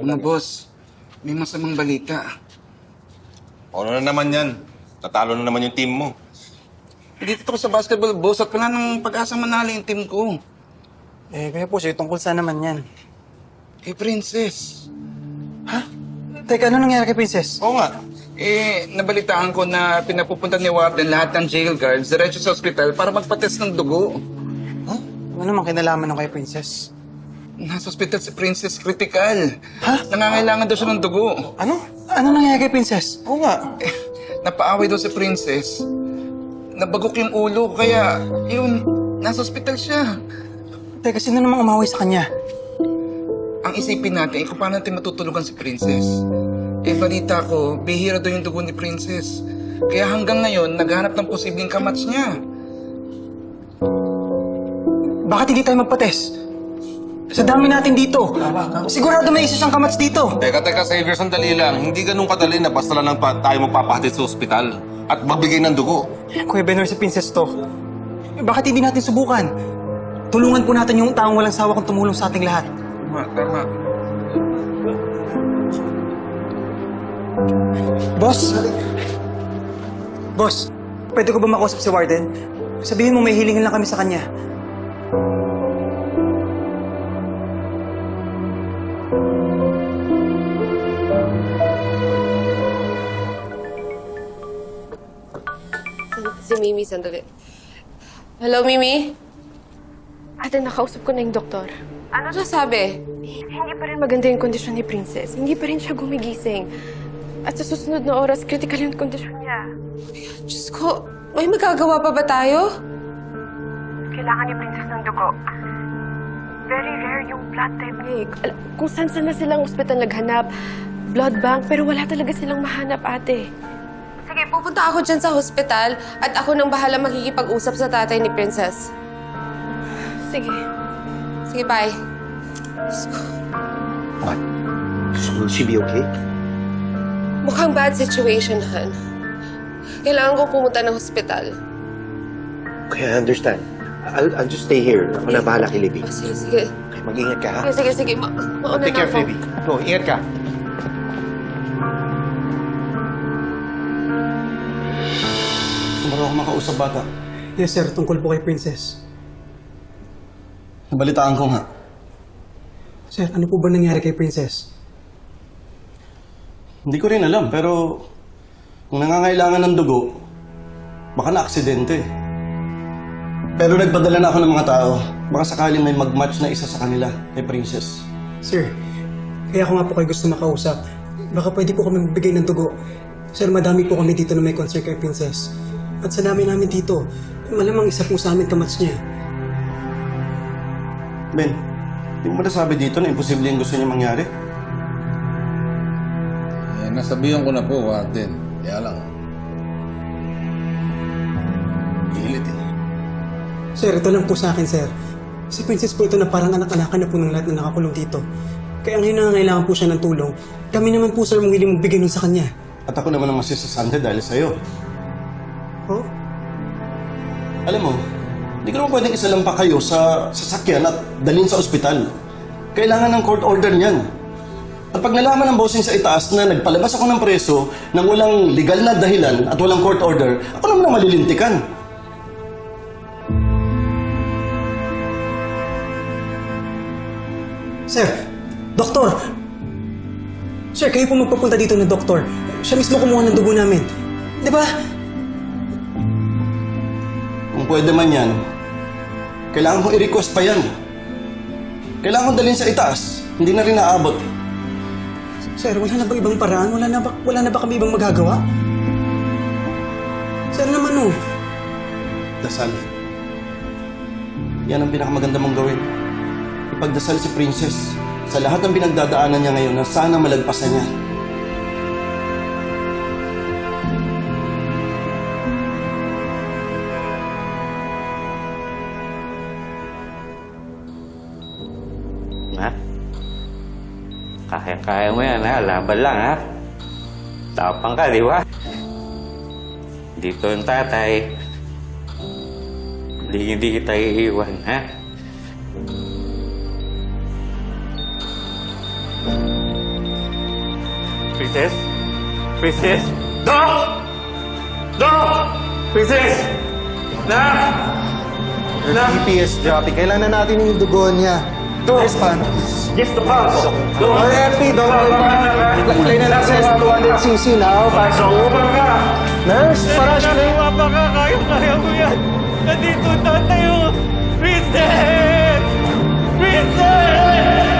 Mga boss, may masamang balita. Ano na naman yan? Natalo na naman yung team mo. Dito ako sa basketball, boss, at wala nang pag-asa manalo yung team ko. Eh, kaya po siya, tungkol saan naman yan? Eh, princess. Teka, ano nangyari kay Princess? Oo nga. Eh, nabalitaan ko na pinapupunta ni Warden lahat ng jail guards diretso sa ospital para magpatest ng dugo. Ano naman kinalaman ng kay Princess? Nasa ospital si Princess critical. Ha? Nangangailangan daw siya ng dugo. Ano? Ano nangyari kay Princess? Oo nga. Eh, napaaway daw si Princess. Nabagok yung ulo, kaya yun, nasa ospital siya. Teka, sino namang umaway sa kanya? Ang isipin natin, eh, kung paano natin matutulugan si Princess. Eh, balita ko, bihira daw yung dugo ni Princess. Kaya hanggang ngayon, naghanap ng posibleng kamats niya. Bakit hindi tayo magpates? Sa dami natin dito. Sigurado may isa siyang kamats dito. Teka, teka, Xavier, sandali lang. Hindi ganun kadali na basta lang pa tayo magpapahatid sa ospital at magbigay ng dugo. Kuya Benor, si Princess to. Bakit hindi natin subukan? Tulungan po natin yung taong walang sawa kung tumulong sa ating lahat. Tama, tama. Boss? Boss, pwede ko ba makausap si Warden? Sabihin mo may hilingin lang kami sa kanya. Sandali. Hello, Mimi? Ate, nakausap ko na yung doktor. Ano siya sabi? Hindi pa rin maganda yung kondisyon ni Princess. Hindi pa rin siya gumigising. At sa susunod na oras, critical yung kondisyon niya. Diyos ko, may magagawa pa ba tayo? Kailangan ni Princess ng dugo. Very rare yung blood type niya. eh. Kung saan-saan na silang ospital naghanap, blood bank, pero wala talaga silang mahanap, ate. Pupunta ako dyan sa hospital at ako nang bahala makikipag-usap sa tatay ni Princess. Sige. Sige, bye. Diyos ko, Will she be okay? Mukhang bad situation, Han. Kailangan ko pumunta ng hospital. Okay, I understand. I'll, I'll just stay here. Ako na bahala kay Libby. Oh, sige, sige. Okay, mag-ingat ka, ha? Sige, sige, sige. Ma mauna Take na care, ako. Libby. Go, ingat ka. Sumaro ako makausap bata. Yes, sir. Tungkol po kay Princess. Nabalitaan ko nga. Sir, ano po ba nangyari kay Princess? Hindi ko rin alam, pero kung nangangailangan ng dugo, baka na-aksidente. Pero nagpadala na ako ng mga tao. Baka sakaling may mag-match na isa sa kanila kay Princess. Sir, kaya ako nga po kayo gusto makausap. Baka pwede po kami magbigay ng dugo. Sir, madami po kami dito na may concern kay Princess. At sa dami namin dito, malamang isa po sa amin kamats niya. Ben, di mo ba nasabi dito na imposible yung gusto niya mangyari? Eh, nasabihan ko na po, Warden. Kaya lang. Pilit eh. Sir, ito lang po sa akin, sir. Si Princess po ito na parang anak-anakan na po ng lahat na nakakulong dito. Kaya ngayon nangangailangan po siya ng tulong. Kami naman po, sir, ang willing magbigay nun sa kanya. At ako naman ang masisasante dahil sa'yo. Oh? Alam mo, hindi ko naman pwedeng isa lang pa kayo sa sasakyan at dalhin sa ospital. Kailangan ng court order niyan. At pag nalaman ng bossing sa itaas na nagpalabas ako ng preso nang walang legal na dahilan at walang court order, ako naman ang malilintikan. Sir, doktor! Sir, kayo po magpapunta dito ng doktor. Siya mismo kumuha ng dugo namin. Di ba? Pwede man yan, kailangan kong i-request pa yan. Kailangan kong dalhin sa itaas. Hindi na rin naabot. Sir, wala na ba ibang paraan? Wala na ba, wala na ba kami ibang magagawa? Sir naman oh. Dasal. Yan ang pinakamaganda mong gawin. Ipagdasal si Princess sa lahat ng pinagdadaanan niya ngayon na sana malagpasan niya. Ha? Kaya-kaya mo yan, ha? Laban lang, ha? Tapang ka, di ba? Dito ang tatay. Hindi, hindi kita iiwan, ha? Princess? Princess? Doc! Doc! Princess! Na! Na! EPS dropping. Kailangan na natin yung dugo niya. Two response. Yes, the pulse. RFP, double Play na lang sa S200cc now. Pass So, over ka. Nurse, Parash, play. Nakakawa ka, kaya kaya ko yan. Nandito, tatayo. Vincent! Vincent!